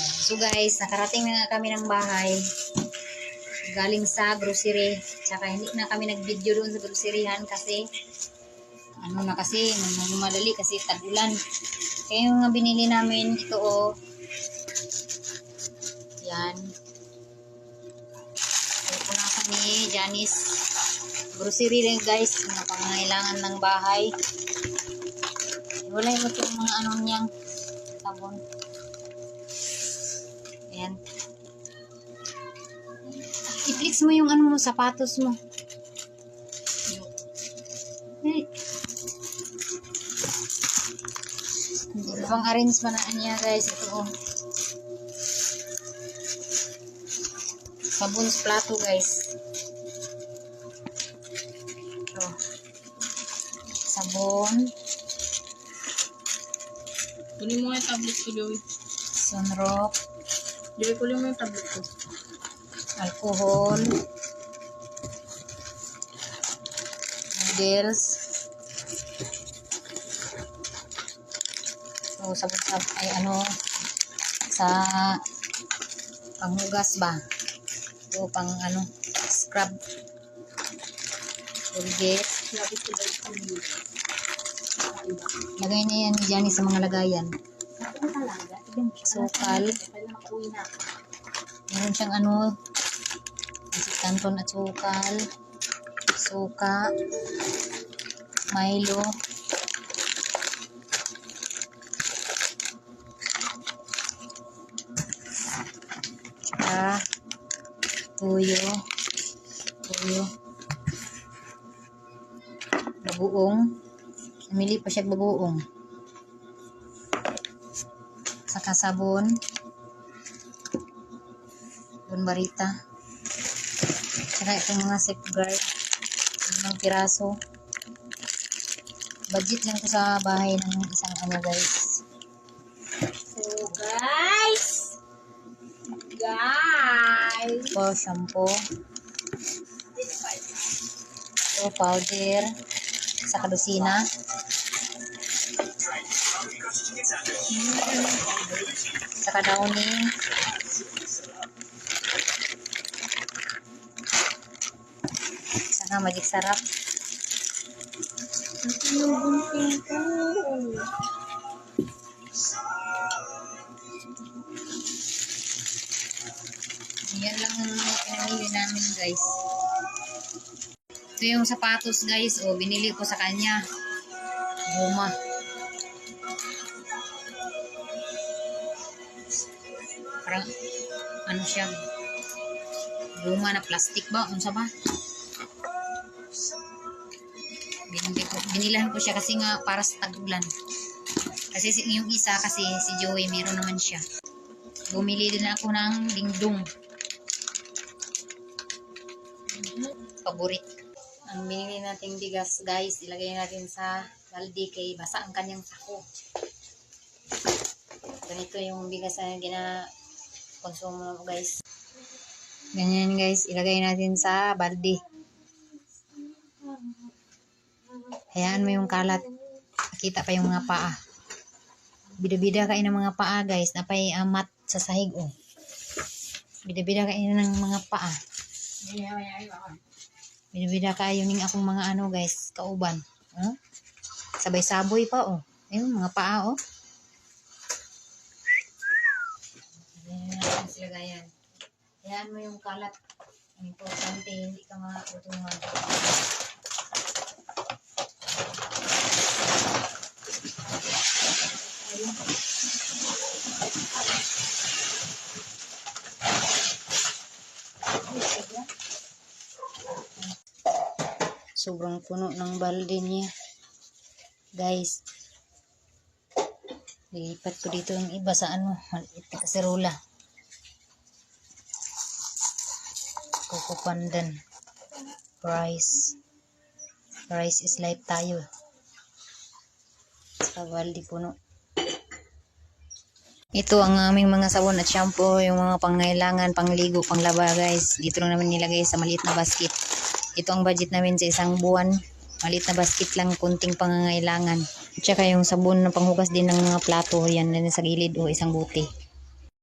So guys, nakarating na nga kami ng bahay. Galing sa grocery. Tsaka hindi na kami nag-video doon sa groceryhan kasi ano na kasi, madali kasi tag-ulan. Kaya yung nga binili namin ito oh. Yan. So, punasan ni Janice. Grocery rin guys, mga pangangailangan ng bahay. Wala yung mga ano niyang sabon. Ayan. I-flex mo yung ano mo, sapatos mo. Hey. Pang arrange pa na niya guys. Ito oh. Sabon sa plato guys. Ito. Sabon. Kunin mo nga yung tablet ko, Joey. Sunrock. Joey, kunin mo yung tablet ko. alcohol, noodles, so sabon sab ay ano sa panghugas ba? O pang ano scrub. Colgate ko ko lagay niya yan ni Johnny sa mga lagayan. Ano talaga? Tignan mo siya. Sukal. Kailan makauwi na ako. Meron siyang ano kanton at sukal suka Milo. Tsaka tuyo tuyo bagoong. Namili pa siya bagoong. Saka sabon Don Barita. Tsaka itong mga safeguard. Ng piraso. Budget lang ko sa bahay ng isang ano guys. So, guys! Guys! Ito, shampoo. Ito, powder. Sa kadusina. Saka downing. Saka magic sarap. Ang tinubunting ko. Yan lang ang pinamili namin guys. Ito yung sapatos guys. O, binili ko sa kanya. Guma. Parang, ano siya? Guma na plastic ba? Unsa ba? Binili ko, binilan ko siya kasi nga para sa tagulan. Kasi si- yung isa kasi si Joey meron naman siya. Bumili din ako ng dingdong. Paborit. Ang binili nating bigas, guys, ilagay natin sa balde kay basa ang kanyang sako. Ganito yung bigas na gina konsumo mo, guys. Ganyan, guys. Ilagay natin sa balde. Hayaan mo yung kalat. Kita pa yung mga paa. Bida-bida kain ng mga paa, guys. Napay amat sa sahig, oh. Bida-bida kain ng mga paa. Binibida kayo ning akong mga ano guys, kauban. Oh? Sabay saboy pa oh. Ayun, mga paa oh. Ayan sila gayan. Hayaan mo yung kalat. Importante, hindi ka mautungan. Ayun. Ay, sobra. Sobrang puno ng balde niya. Guys. Lilipat ko dito yung iba sa ano. Maliit na kaserola. Coco pandan. Rice. Rice is life tayo. Sa balde puno. Ito ang aming mga sabon at shampoo, yung mga pangailangan, pangligo, panglaba guys. Dito lang namin nilagay sa maliit na basket. Ito ang budget namin sa isang buwan. Maliit na basket lang, kunting pangangailangan. At saka yung sabon na panghugas din ng mga plato, yan na sa gilid o isang buti.